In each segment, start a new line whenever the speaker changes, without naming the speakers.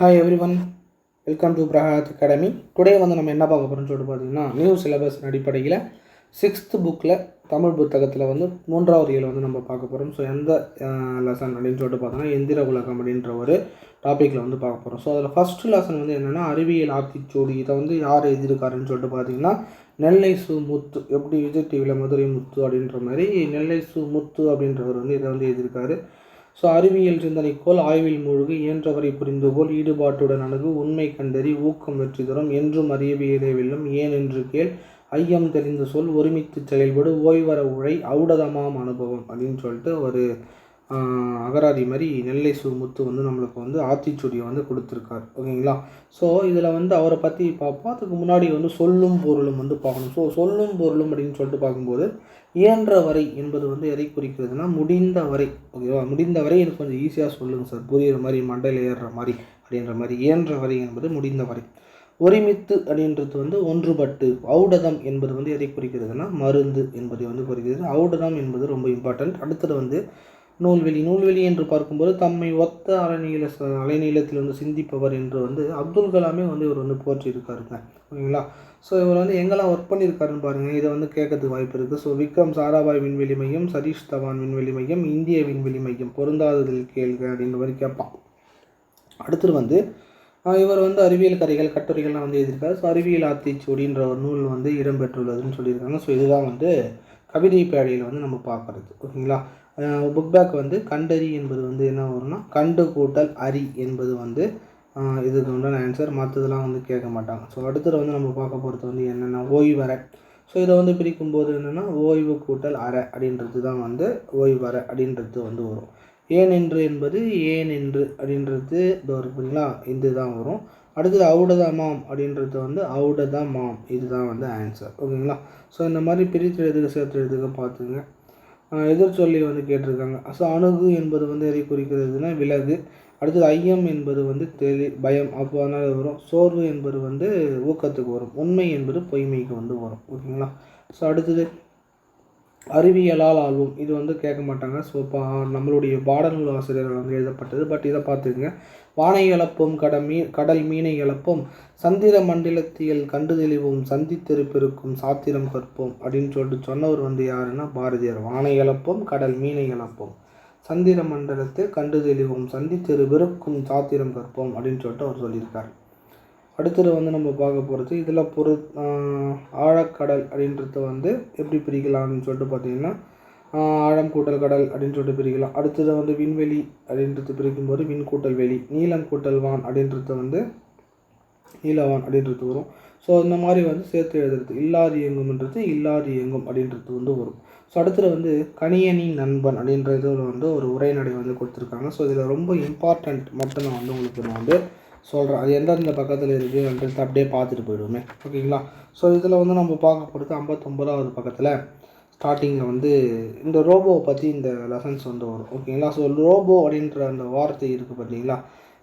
Hi everyone welcome to Prakath academy today வந்து நம்ம என்ன பார்க்க போகிறோம்னு சொல்லிட்டு பார்த்தீங்கன்னா நியூ சிலபஸ் அடிப்படையில் சிக்ஸ்த் புக்கில் தமிழ் புத்தகத்தில் வந்து மூன்றாவது இயல் வந்து நம்ம பார்க்க போகிறோம் ஸோ எந்த லெசன் அப்படின்னு சொல்லிட்டு பார்த்தோன்னா எந்திர உலகம் அப்படின்ற ஒரு டாப்பிக்கில் வந்து பார்க்க போகிறோம் ஸோ அதில் ஃபஸ்ட்டு லெசன் வந்து என்னென்னா அறிவியல் ஆத்திச்சூடி. இதை வந்து யார் எழுதியிருக்காருன்னு சொல்லிட்டு பார்த்தீங்கன்னா நெல்லை சு முத்து. எப்படி விஜய் டிவியில் மதுரை முத்து அப்படின்ற மாதிரி நெல்லை சு முத்து அப்படின்றவர் வந்து இதை வந்து எழுதியிருக்காரு. ஸோ அறிவியல் சிந்தனைக்கோள் ஆய்வில் மூழ்கு இயன்றவரை புரிந்துகோள் ஈடுபாட்டுடன் அணுகு உண்மை கண்டறி ஊக்கம் வெற்றி தரும் என்றும் அறிவியலே வெல்லும் ஏன் என்று கேள் ஐயம் தெரிந்து சொல் ஒருமித்து செயல்படு ஓய்வர உழை ஔடதமாம் அனுபவம் அப்படின்னு சொல்லிட்டு ஒரு அகராதி மாதிரி நெல்லை சு முத்து வந்து நம்மளுக்கு வந்து ஆத்திச்சூடியை வந்து கொடுத்துருக்காரு. ஓகேங்களா? ஸோ இதில் வந்து அவரை பற்றி பார்ப்போம் அதுக்கு முன்னாடி வந்து சொல்லும் பொருளும் வந்து பார்க்கணும். ஸோ சொல்லும் பொருளும் அப்படின்னு சொல்லிட்டு பார்க்கும்போது இயன்ற வரை என்பது வந்து எதை குறிக்கிறதுனா முடிந்த வரை. ஓகேவா? முடிந்த வரை எனக்கு கொஞ்சம் ஈஸியாக சொல்லுங்கள் சார். புரிகிற மாதிரி மண்டையில் ஏறுற மாதிரி அப்படின்ற மாதிரி. இயன்ற வரை என்பது முடிந்த வரை. ஒருமித்து அப்படின்றது வந்து ஒன்றுபட்டு ஔடதம் என்பது வந்து எதை குறிக்கிறதுனா மருந்து என்பதை வந்து குறிக்கிறது. ஔடதம் என்பது ரொம்ப இம்பார்ட்டன்ட் அடுத்தது வந்து நூல்வெளி நூல்வெளி என்று பார்க்கும்போது தம்மை ஒத்த அலைநீள ச- அலைநீளத்தில் வந்து சிந்திப்பவர் என்று வந்து அப்துல் கலாமே வந்து இவர் வந்து போற்றியிருக்காருங்க ஓகேங்களா? ஸோ இவர் வந்து எங்கெல்லாம் ஒர்க் பண்ணியிருக்காருன்னு பாருங்கள் இதை வந்து கேட்கறதுக்கு வாய்ப்பு இருக்குது ஸோ விக்ரம் சாராபாய் விண்வெளி மையம் சதீஷ் தவான் விண்வெளி மையம் இந்திய விண்வெளி மையம். பொருந்தாததில் கேள்க அப்படின்ற மாதிரி கேட்பான். அடுத்தது வந்து இவர் வந்து அறிவியல் கதைகள் கட்டுரைகள்லாம் வந்து எழுதியிருக்காரு. ஸோ அறிவியல் ஆத்திச்சூடின்ற ஒரு நூல் வந்து இடம்பெற்றுள்ளதுன்னு சொல்லியிருக்காங்க. ஸோ இதுதான் வந்து கவிதை பேடையில் வந்து நம்ம பார்க்குறது. ஓகேங்களா? புக் பேக் வந்து கண்டறி என்பது வந்து என்ன வரும்னா கண்டு கூட்டல் அரி என்பது வந்து இதுக்கு உண்டான ஆன்சர் மற்றதெல்லாம் வந்து கேட்க மாட்டாங்க. ஸோ அடுத்தது வந்து நம்ம பார்க்க போகிறது வந்து என்னென்னா ஓய்வரை ஸோ இதை வந்து பிரிக்கும்போது என்னென்னா ஓய்வு கூட்டல் அறை அப்படின்றது தான் வந்து ஓய்வறை அப்படின்றது வந்து வரும். ஏன் என்று என்பது ஏன் என்று அப்படின்றது இது வரும் இது தான் வரும். அடுத்தது மாம் அப்படின்றது வந்து ஔடதமாம் இதுதான் வந்து ஆன்சர் ஓகேங்களா? ஸோ இந்த மாதிரி பிரித்து எழுதுக சேர்த்து எழுதுக பார்த்துங்க. எதிர்ச்சொல்லி வந்து கேட்டிருக்காங்க. ஸோ அணுகு என்பது வந்து எதை குறிக்கிறதுனா விலகு. அடுத்தது ஐயம் என்பது வந்து தெளி பயம். அப்போ அதனால் வரும். சோர்வு என்பது வந்து ஊக்கத்துக்கு வரும். உண்மை என்பது பொய்மைக்கு வந்து வரும். ஓகேங்களா? ஸோ அடுத்தது அறிவியலால் ஆள்வோம் இது வந்து கேட்க மாட்டாங்க. ஸோ இப்போ நம்மளுடைய பாடநூல் ஆசிரியர்கள் வந்து எழுதப்பட்டது. பட் இதை பார்த்துக்குங்க. வானை இழப்பும் கடல் மீன் கடல் மீனை இழப்போம் சந்திர மண்டலத்தியல் கண்டு தெளிவும் சந்தித்திருப்பிருக்கும் சாத்திரம் கற்போம் அப்படின்னு சொல்லிட்டு சொன்னவர் வந்து யாருன்னா பாரதியார். வானை இழப்பும் கடல் மீனை இழப்போம் சந்திர மண்டலத்தை கண்டு தெளிவும் சந்தித்திருப்பிருக்கும் சாத்திரம் கற்போம் அப்படின்னு சொல்லிட்டு அவர் சொல்லியிருக்கார். அடுத்தது வந்து நம்ம பார்க்க போகிறது இதில் பொரு ஆழக்கடல் அப்படின்றத வந்து எப்படி பிரிக்கலாம்னு சொல்லிட்டு பார்த்தீங்கன்னா ஆழம் கூட்டல் கடல் அப்படின்னு சொல்லிட்டு பிரிக்கலாம். அடுத்தது வந்து விண்வெளி அப்படின்றது பிரிக்கும்போது விண் கூட்டல் வெளி நீளம் கூட்டல் வான் அப்படின்றது வந்து நீலவான் அப்படின்றது வரும். ஸோ இந்த மாதிரி வந்து சேர்த்து எழுதுறது இல்லாது இயங்கும்ன்றது இல்லாது இயங்கும் அப்படின்றது வந்து வரும். ஸோ அடுத்தது வந்து கணியணி நண்பன் அப்படின்றது வந்து ஒரு உரைநடை வந்து கொடுத்துருக்காங்க. ஸோ இதில் ரொம்ப இம்பார்ட்டண்ட் மட்டும் நான் வந்து உங்களுக்கு நான் வந்து சொல்கிறேன் அது எந்தெந்த பக்கத்தில் இருக்குன்றது அப்படியே பார்த்துட்டு போயிடுவோமே. ஓகேங்களா? ஸோ இதில் வந்து நம்ம பார்க்க போகிறது ஐம்பத்தொம்பதாவது பக்கத்தில் ஸ்டார்டிங்கில் வந்து இந்த ரோபோவை பற்றி இந்த லெசன்ஸ் வந்து வரும். ஓகேங்களா? ஸோ ரோபோ அப்படின்ற அந்த வார்த்தை இருக்குது பார்த்தீங்களா?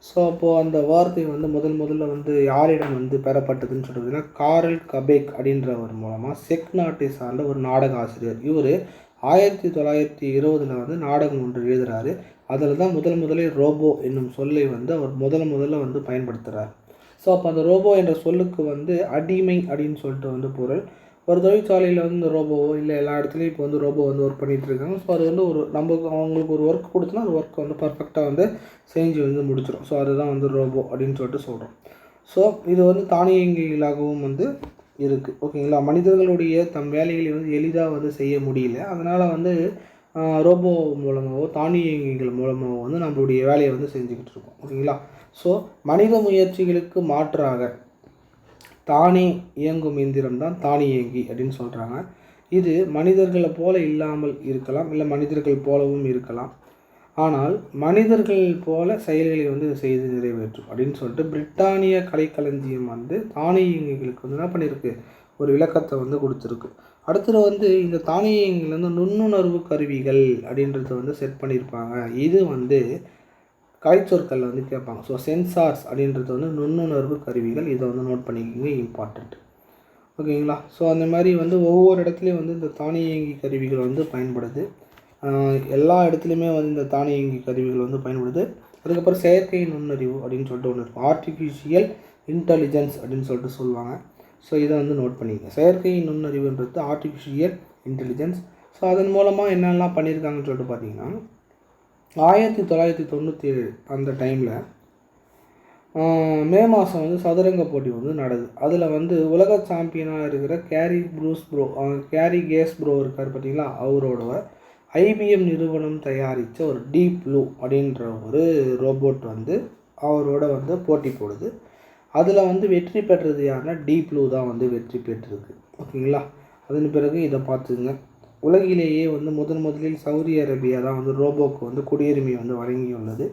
ஸோ அப்போது அந்த வார்த்தை வந்து முதல் முதல்ல வந்து யாரிடம் வந்து பெறப்பட்டதுன்னு சொல்கிறதுனா காரல் கபேக் அப்படின்றவர் மூலமாக செக் நாட்டை சார்ந்த ஒரு நாடக ஆசிரியர். இவர் ஆயிரத்தி தொள்ளாயிரத்தி இருபதில் வந்து நாடகம் ஒன்று எழுதுகிறாரு அதில் தான் முதல் முதலில் ரோபோ என்னும் சொல்லை வந்து அவர் முதல் முதல்ல வந்து பயன்படுத்துகிறார் ஸோ அப்போ அந்த ரோபோ என்ற சொல்லுக்கு வந்து அடிமை அப்படின்னு சொல்லிட்டு வந்து பொருள். ஒரு தொழிற்சாலையில் வந்து இந்த ரோபோவோ இல்லை எல்லா இடத்துலையும் இப்போ வந்து ரோபோ வந்து ஒர்க் பண்ணிகிட்டு இருக்காங்க. ஸோ அது வந்து ஒரு நம்ம அவங்களுக்கு ஒரு ஒர்க் கொடுத்தோன்னா அந்த ஒர்க் வந்து பர்ஃபெக்டாக வந்து செஞ்சு வந்து முடிச்சிடும் ஸோ அதுதான் வந்து ரோபோ அப்படின்னு சொல்லிட்டு சொல்கிறோம் ஸோ இது வந்து தானியங்கிகளாகவும் வந்து இருக்குது ஓகேங்களா மனிதர்களுடைய தம் வேலைகளை வந்து எளிதாக வந்து செய்ய முடியல. அதனால் வந்து ரோபோ மூலமாகவோ தானியங்கிகள் மூலமாகவோ வந்து நம்மளுடைய வேலையை வந்து செஞ்சுக்கிட்டு இருக்கோம். ஓகேங்களா? ஸோ மனித முயற்சிகளுக்கு மாற்றாக தானே இயங்கும் இயந்திரம் தான் தானியங்கி அப்படின்னு சொல்கிறாங்க இது மனிதர்களை போல இல்லாமல் இருக்கலாம் இல்லை மனிதர்கள் போலவும் இருக்கலாம். ஆனால் மனிதர்கள் போல செயல்களை வந்து செய்து நிறைவேற்றும் அப்படின்னு சொல்லிட்டு பிரிட்டானிய கலைக்களஞ்சியம் வந்து தானியங்கிகளுக்கு வந்து என்ன பண்ணியிருக்கு? ஒரு விளக்கத்தை வந்து கொடுத்துருக்கு. அடுத்தது வந்து இந்த தானியங்கள் வந்து நுண்ணுணர்வு கருவிகள் அப்படின்றத வந்து செட் பண்ணியிருப்பாங்க. இது வந்து கலைச்சொற்களில் வந்து கேட்பாங்க. ஸோ சென்சார்ஸ் அப்படின்றது வந்து நுண்ணுணர்வு கருவிகள். இதை வந்து நோட் பண்ணிக்கிங்க. இம்பார்ட்டண்ட் ஓகேங்களா ஸோ அந்த மாதிரி வந்து ஒவ்வொரு இடத்துலையும் வந்து இந்த தானியங்கி கருவிகள் வந்து பயன்படுது. எல்லா இடத்துலையுமே வந்து இந்த தானியங்கி கருவிகள் வந்து பயன்படுது. அதுக்கப்புறம் செயற்கை நுண்ணறிவு அப்படின்னு சொல்லிட்டு ஒன்று இருக்கும் ஆர்டிஃபிஷியல் இன்டெலிஜென்ஸ் அப்படின்னு சொல்லிட்டு சொல்லுவாங்க. ஸோ இதை வந்து நோட் பண்ணிக்கங்க. செயற்கை நுண்ணறிவுன்றது ஆர்டிஃபிஷியல் இன்டெலிஜென்ஸ் ஸோ அதன் மூலமாக என்னெல்லாம் பண்ணியிருக்காங்கன்னு சொல்லிட்டு பார்த்தீங்கன்னா ஆயிரத்தி தொள்ளாயிரத்தி தொண்ணூற்றி ஏழு அந்த டைமில் மே மாதம் வந்து சதுரங்க போட்டி வந்து நடக்குது. அதில் வந்து உலக சாம்பியனாக இருக்கிற carry Bruce bro carry case bro இருக்கார் பார்த்தீங்களா? அவரோட ஐபிஎம் நிறுவனம் தயாரித்த ஒரு டீப் ப்ளூ அப்படின்ற ஒரு ரோபோட் வந்து அவரோட வந்து போட்டி போடுது. அதில் வந்து வெற்றி பெற்றது யாருன்னா டீப் ப்ளூ தான் வந்து வெற்றி பெற்றிருக்கு. ஓகேங்களா? அதன் பிறகு இதை பார்த்துங்க. உலகிலேயே வந்து முதன் முதலில் சவுதி அரேபியா தான் வந்து ரோபோக்கு வந்து குடியுரிமை வந்து வழங்கியுள்ளது.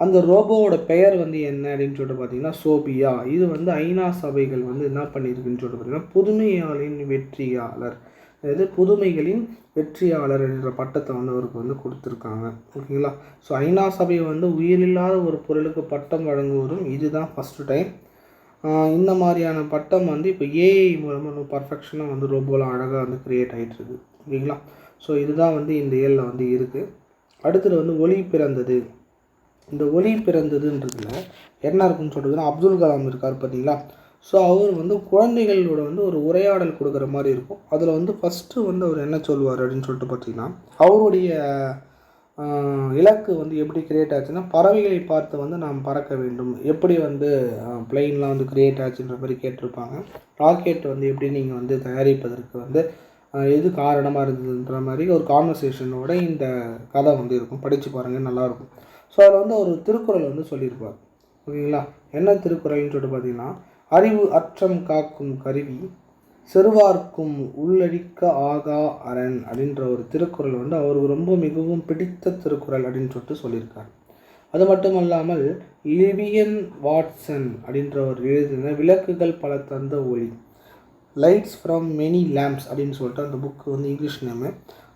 அந்த ரோபோவோட பெயர் வந்து என்ன அப்படின்னு சொல்லிட்டு பார்த்தீங்கன்னா சோபியா. இது வந்து ஐநா சபைகள் வந்து என்ன பண்ணியிருக்குன்னு சொல்லிட்டு பார்த்தீங்கன்னா புதுமையாளின் வெற்றியாளர். அதாவது புதுமைகளின் வெற்றியாளர் என்ற பட்டத்தை வந்து அவருக்கு வந்து கொடுத்துருக்காங்க. ஓகேங்களா? ஸோ ஐநா சபை வந்து உயிரில்லாத ஒரு பொருளுக்கு பட்டம் வழங்குவதும் இதுதான் ஃபஸ்ட்டு டைம் இந்த மாதிரியான பட்டம் வந்து இப்போ ஏஐ மூலமாக பர்ஃபெக்ஷனாக வந்து ரோபோலாம் அழகாக வந்து க்ரியேட் ஆகிட்டுருக்கு ஓகேங்களா? ஸோ இதுதான் வந்து இந்த ஏழில் வந்து இருக்குது அடுத்தது வந்து ஒளி பிறந்தது. இந்த ஒளி பிறந்ததுன்றதுல என்ன இருக்குன்னு சொல்கிறதுனா அப்துல் கலாம் இருக்கார் பார்த்தீங்களா? ஸோ அவர் வந்து குழந்தைகளோட வந்து ஒரு உரையாடல் கொடுக்குற மாதிரி இருக்கும். அதில் வந்து ஃபஸ்ட்டு வந்து அவர் என்ன சொல்லுவார் அப்படின்னு சொல்லிட்டு பார்த்தீங்கன்னா அவருடைய இலக்கு வந்து எப்படி கிரியேட் ஆச்சுன்னா பறவைகளை பார்த்து வந்து நாம் பறக்க வேண்டும். எப்படி வந்து பிளெயின்லாம் வந்து கிரியேட் ஆச்சுன்ற மாதிரி கேட்டிருப்பாங்க. ராக்கெட் வந்து எப்படி நீங்கள் வந்து தயாரிப்பதற்கு வந்து எது காரணமாக இருந்ததுன்ற மாதிரி ஒரு கான்வர்சேஷனோட இந்த கதை வந்து இருக்கும். படித்து பாருங்கள் நல்லாயிருக்கும். ஸோ அதில் வந்து ஒரு திருக்குறள் வந்து சொல்லியிருப்பார். ஓகேங்களா? என்ன திருக்குறள்னு சொல்லிட்டு பார்த்தீங்கன்னா அறிவு அற்றம் காக்கும் கருவி செருவார்க்கும் உள்ளடிக்க ஆகா அரண் அப்படின்ற ஒரு திருக்குறள் வந்து அவருக்கு ரொம்ப மிகவும் பிடித்த திருக்குறள் அப்படின்னு சொல்லிட்டு சொல்லியிருக்கார். அது மட்டும் அல்லாமல் லிவியன் வாட்சன் அப்படின்ற ஒரு எழுதின விளக்குகள் பல தந்த ஒளி லைட்ஸ் ஃப்ரம் மெனி லேம்ப்ஸ் அப்படின்னு சொல்லிட்டு அந்த புக்கு வந்து இங்கிலீஷ் நேமு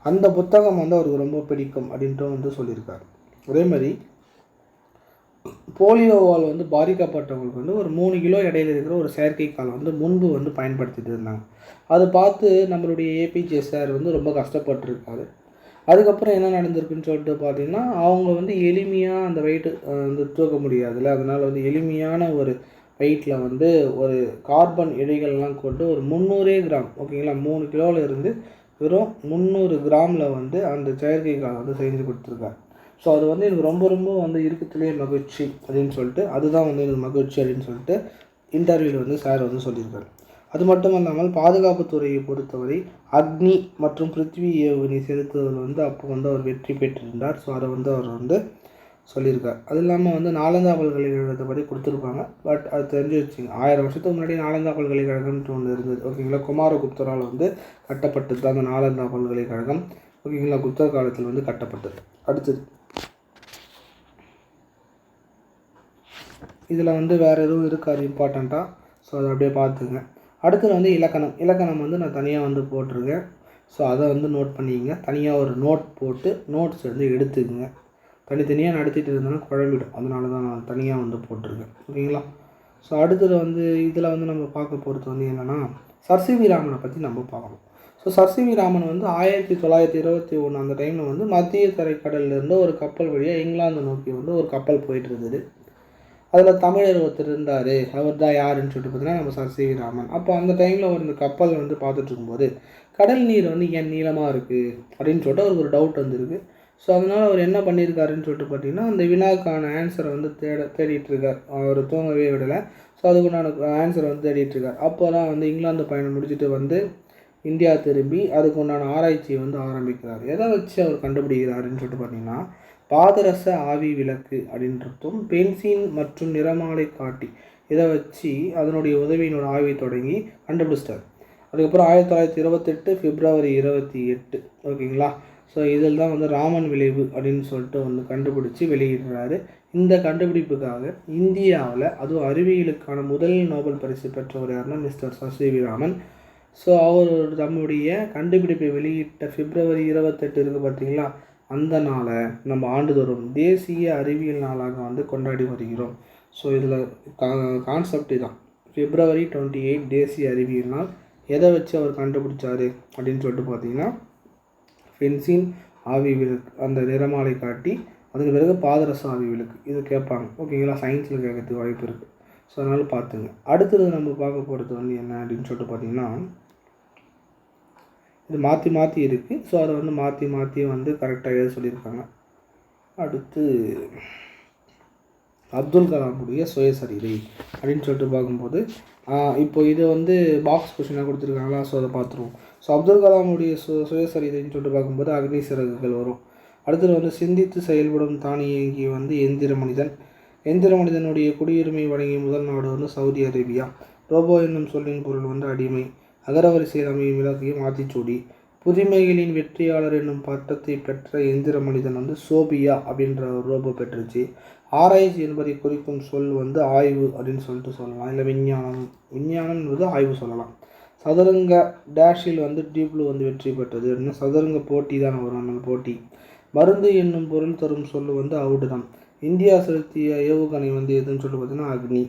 அந்த புத்தகம் வந்து அவருக்கு ரொம்ப பிடிக்கும் அப்படின்ட்டு வந்து சொல்லியிருக்கார். அதே மாதிரி போலியோவால் வந்து பாதிக்கப்பட்டவங்களுக்கு வந்து ஒரு மூணு கிலோ இடையில இருக்கிற ஒரு செயற்கைக்கால் வந்து முன்பு வந்து பயன்படுத்திட்டு இருந்தாங்க. அதை பார்த்து நம்மளுடைய ஏபிஜே சார் வந்து ரொம்ப கஷ்டப்பட்டுருக்காரு. அதுக்கப்புறம் என்ன நடந்திருக்குன்னு சொல்லிட்டு பார்த்தீங்கன்னா அவங்க வந்து எளிமையாக அந்த வெயிட்டு வந்து தூக்க முடியாதுல்ல. அதனால் வந்து எளிமையான ஒரு வெயிட்டில் வந்து ஒரு கார்பன் இழைகள்லாம் கொண்டு ஒரு முந்நூறே கிராம் ஓகேங்களா? மூணு கிலோவில் இருந்து வெறும் முந்நூறு கிராமில் வந்து அந்த செயற்கைக்கால் வந்து செஞ்சு கொடுத்துருக்காரு. ஸோ அது வந்து எனக்கு ரொம்ப ரொம்ப வந்து இருக்கத்துலேயே மகிழ்ச்சி அப்படின்னு சொல்லிட்டு அதுதான் வந்து எனக்கு மகிழ்ச்சி அப்படின்னு சொல்லிட்டு இன்டர்வியூவில் வந்து சார் வந்து சொல்லியிருக்காரு. அது மட்டும் இல்லாமல் பாதுகாப்புத்துறையை பொறுத்தவரை அக்னி மற்றும் பிருத்வி ஏவுகணை செலுத்துவதில் வந்து அப்போ வந்து அவர் வெற்றி பெற்றிருந்தார். ஸோ அதை வந்து அவர் வந்து சொல்லியிருக்கார். அது இல்லாமல் வந்து நாலந்தா பல்கலைக்கழகத்தை பற்றி கொடுத்துருப்பாங்க. பட் அது தெரிஞ்சு வச்சுங்க ஆயிரம் வருஷத்துக்கு முன்னாடி நாலந்தா பல்கலைக்கழகம்னு ஒன்று இருந்தது. ஓகேங்களா குமாரகுப்தரால் வந்து கட்டப்பட்டது தான் அந்த நாலந்தா பல்கலைக்கழகம். ஓகேங்களா குப்தர் காலத்தில் வந்து கட்டப்பட்டது. அடுத்தது இதில் வந்து வேறு எதுவும் இருக்காது இம்பார்ட்டண்ட்டாக ஸோ அதை அப்படியே பார்த்துங்க அடுத்தது வந்து இலக்கணம். இலக்கணம் வந்து நான் தனியாக வந்து போட்டிருக்கேன். ஸோ அதை வந்து நோட் பண்ணிக்கங்க. தனியாக ஒரு நோட் போட்டு நோட்ஸ் வந்து எடுத்துக்கங்க. தனித்தனியாக நடத்திட்டு இருந்தோன்னா குழம்பிடும். அதனால தான் நான் தனியாக வந்து போட்டிருக்கேன். ஓகேங்களா? ஸோ அடுத்தது வந்து இதில் வந்து நம்ம பார்க்க போகிறது வந்து என்னென்னா சர்சிவி ராமனை பற்றி நம்ம பார்க்கணும். ஸோ சர்சிவி ராமன் வந்து ஆயிரத்தி தொள்ளாயிரத்தி இருபத்தி ஒன்று அந்த டைமில் வந்து மத்திய தரைக்கடல்லேருந்து ஒரு கப்பல் வழியாக இங்கிலாந்து நோக்கி வந்து ஒரு கப்பல் போயிட்டு இருந்தது. அதில் தமிழர் ஒருத்தர் இருந்தார். அவர் தான் யாருன்னு சொல்லிட்டு பார்த்தீங்கன்னா நம்ம சர் சி ராமன். அப்போ அந்த டைமில் ஒரு இந்த கப்பல் வந்து பார்த்துட்டு இருக்கும்போது கடல் நீர் வந்து ஏன் நீளமாக இருக்குது அப்படின்னு சொல்லிட்டு அவருக்கு ஒரு டவுட் வந்திருக்கு. ஸோ அதனால் அவர் என்ன பண்ணியிருக்காருன்னு சொல்லிட்டு பார்த்தீங்கன்னா அந்த வினாக்கான ஆன்சரை வந்து தேட தேடிட்டு இருக்கார். அவர் தூங்கவே விடலை. ஸோ அதுக்குண்டான ஆன்சரை வந்து தேடிட்டு இருக்கார். அப்போ தான் வந்து இங்கிலாந்து பயணம் முடிச்சுட்டு வந்து இந்தியா திரும்பி அதுக்கு உண்டான ஆராய்ச்சியை வந்து ஆரம்பிக்கிறார். எதை வச்சு அவர் கண்டுபிடிக்கிறாருன்னு சொல்லிட்டு பார்த்தீங்கன்னா பாதரச ஆவி விளக்கு அப்படின்றதும் பென்சின் மற்றும் நிறமாலை காட்டி இதை வச்சு அதனுடைய உதவியினோட ஆய்வை தொடங்கி கண்டுபிடிச்சிட்டார். அதுக்கப்புறம் ஆயிரத்தி தொள்ளாயிரத்தி இருபத்தெட்டு பிப்ரவரி இருபத்தி எட்டு. ஓகேங்களா? ஸோ இதில் தான் வந்து ராமன் விளைவு அப்படின்னு சொல்லிட்டு ஒன்று கண்டுபிடிச்சி வெளியிடுறாரு. இந்த கண்டுபிடிப்புக்காக இந்தியாவில் அதுவும் அறிவியலுக்கான முதல் நோபல் பரிசு பெற்றவர் யாருன்னா mister C V Raman so அவர் தம்முடைய கண்டுபிடிப்பை வெளியிட்ட பிப்ரவரி இருபத்தெட்டு இருக்குது பார்த்தீங்களா அந்த நாளை நம்ம ஆண்டுதோறும் தேசிய அறிவியல் நாளாக வந்து கொண்டாடி வருகிறோம். ஸோ இதில் கா கான்செப்ட் தான் பிப்ரவரி டுவெண்ட்டி எயிட் தேசிய அறிவியல் நாள். எதை வச்சு அவர் கண்டுபிடிச்சாரு அப்படின்னு சொல்லிட்டு பார்த்தீங்கன்னா ஃபென்சின் ஆவி விளக்கு அந்த நிறமாலை காட்டி அதுக்கு பிறகு பாதரச விளக்கு. இது கேட்பாங்க. ஓகேங்களா சயின்ஸில் கேட்கறதுக்கு வாய்ப்பு இருக்குது ஸோ அதனால் பார்த்துங்க. அடுத்தது நம்ம பார்க்க போகிறது வந்து என்ன அப்படின்னு சொல்லிட்டு பார்த்தீங்கன்னா இது மாற்றி மாற்றி இருக்குது ஸோ அதை வந்து மாற்றி மாற்றி வந்து கரெக்டாக எழுத சொல்லியிருக்காங்க. அடுத்து அப்துல் கலாமுடைய சுயசரிதை அப்படின்னு சொல்லிட்டு பார்க்கும்போது இப்போ இது வந்து பாக்ஸ் கொஷினாக கொடுத்துருக்காங்களா? ஸோ அதை பார்த்துருவோம். ஸோ அப்துல் கலாமுடைய சு சுயசரிதைன்னு சொல்லிட்டு பார்க்கும்போது அக்னி சிறகுகள் வரும். அடுத்தது வந்து சிந்தித்து செயல்படும் தானியங்கி வந்து எந்திர மனிதன். எந்திர மனிதனுடைய குடியுரிமை வழங்கிய முதல் நாடு வந்து சவுதி அரேபியா. ரோபோ என்னும் சொல்லின் பொருள் வந்து அடிமை. அகரவரிசையில் அமையும் இலக்கையும் ஆத்திச்சூடி புதுமைகளின் வெற்றியாளர் என்னும் பட்டத்தை பெற்ற எந்திர மனிதன் வந்து சோபியா அப்படின்ற ஒரு ரோபோ பெற்றுச்சு. ஆராய்ச்சி என்பதை குறிக்கும் சொல் வந்து ஆய்வு அப்படின்னு சொல்லிட்டு சொல்லலாம். இல்லை விஞ்ஞானம் விஞ்ஞானம் என்பது ஆய்வு சொல்லலாம். சதுரங்க டேஷில் வந்து டீப்ளு வந்து வெற்றி பெற்றது. அப்படின்னா சதுரங்க போட்டி தான் வரும் அந்த போட்டி. மருந்து என்னும் பொருள் தரும் சொல் வந்து அவுடு தான். இந்தியா செலுத்திய ஏவுகணை வந்து எதுன்னு சொல்லிட்டு பார்த்தீங்கன்னா அக்னி.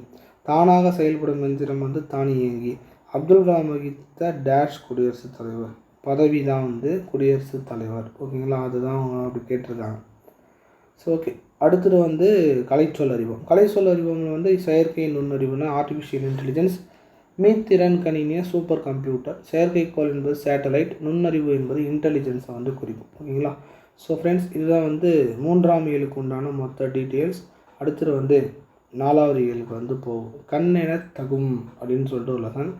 தானாக செயல்படும் எந்திரம் வந்து தானியங்கி. அப்துல் கலாம் வகித்த டேஷ் குடியரசுத் தலைவர். பதவி தான் வந்து குடியரசுத் தலைவர். ஓகேங்களா? அதுதான் அவங்க அப்படி கேட்டிருக்காங்க. ஸோ ஓகே அடுத்தது வந்து கலைச்சொல் அறிவம். கலைச்சொல் அறிவம் வந்து செயற்கை நுண்ணறிவுனா ஆர்டிஃபிஷியல் இன்டெலிஜென்ஸ் மீத்திறன் கணினிய சூப்பர் கம்ப்யூட்டர் செயற்கைக்கோள் என்பது சேட்டலைட் நுண்ணறிவு என்பது இன்டெலிஜென்ஸை வந்து குறிக்கும். ஓகேங்களா? ஸோ ஃப்ரெண்ட்ஸ் இதுதான் வந்து மூன்றாம் இயலுக்கு உண்டான மொத்த டீட்டெயில்ஸ் அடுத்தது வந்து நாலாவது இயலுக்கு வந்து போகும். கண்ணென தகும் அப்படின்னு சொல்லிட்டு ஒரு லெசன்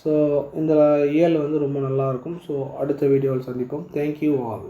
ஸோ இந்த இயல் வந்து ரொம்ப நல்லாயிருக்கும். ஸோ அடுத்த வீடியோவில் சந்திப்போம். Thank you all